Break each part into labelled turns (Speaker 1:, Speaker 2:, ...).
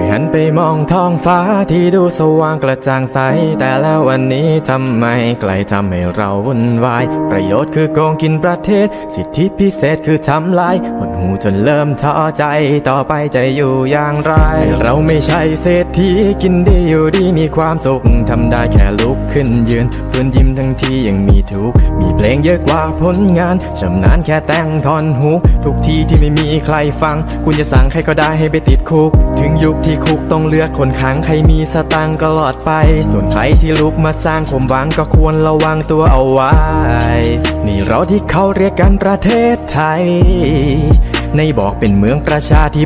Speaker 1: ยหันไปมองท้องฟ้าที่ดูสว่างกระจ่างใส แต่แล้ววันนี้ทำไมไกลทำให้เราวุ่นวาย ประโยชน์คือโกงกินประเทศ สิทธิพิเศษคือทำลายหดหู จนเริ่มท้อใจต่อไปจะอยู่อย่างไร เราไม่ใช่เศรษฐีกินดีอยู่ดีมีความสุขทำได้แค่ลุกขึ้นยืนฟื้นยิ้มทั้งที่ยังมีทุกข์มีเพลงเยอะกว่าผลงานชำนาญแค่แต่งทอนหู ทุกทีที่ไม่มีใครฟัง คุณจะสั่งใครก็ได้ให้ไปติดคุก ถึงยุคที่คุกต้องเลือกคนขังใครมีสตังก็หลอดไป ส่วนใครที่ลุกมาสร้างความหวังก็ควรระวังตัวเอาไว้ นี่เราที่เขาเรียกกันประเทศไทย ในบอกเป็นเมืองประชาธิ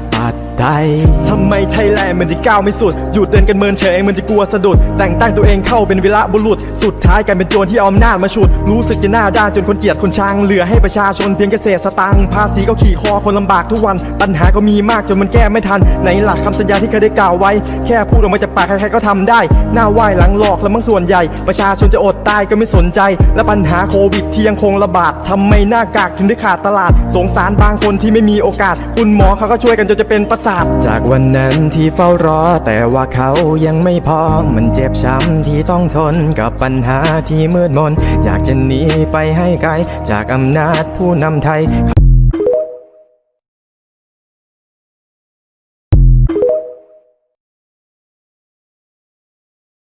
Speaker 1: ปไตยทำไมไทยแลนด์มันจะก้าวไม่สุด หยุดเดินกันเมินเฉยมันจะกลัวสะดุด แต่งตั้งตัวเองเข้าเป็นวีระบุรุษ สุดท้ายกลายเป็นโจรที่เอาอำนาจมาฉุด รู้สึกจะหน้าด้านจนคนเกลียดคนชัง เหลือให้ประชาชนเพียงเกษตรสตังภาษีก็ขี่คอคนลำบากทุกวัน ปัญหาก็มีมากจนมันแก้ไม่ทัน ในหลักคำสัญญาที่เคยได้กล่าวไว้ แค่พูดออกมาจากปากใครๆก็ทำได้ หน้าไหว้หลังหลอกแล้วมั้งส่วนใหญ่ ประชาชนจะอดตายก็ไม่สนใจ และปัญหาโควิดที่ยังคงระบาดทำไมหน้ากากถึงได้ขาดตลาด สงสารบางคนที่ไม่มีโอกาส คุณหมอเขาก็ช่วยกันจนจะเป็นประสาทจากวันนั้นที่เฝ้ารอ แต่ว่าเขายังไม่พอมันเจ็บช้ำที่ต้องทนกับปัญหาที่มืดมน อยากจะหนีไปให้ไกล จากอำนาจผู้นำไทย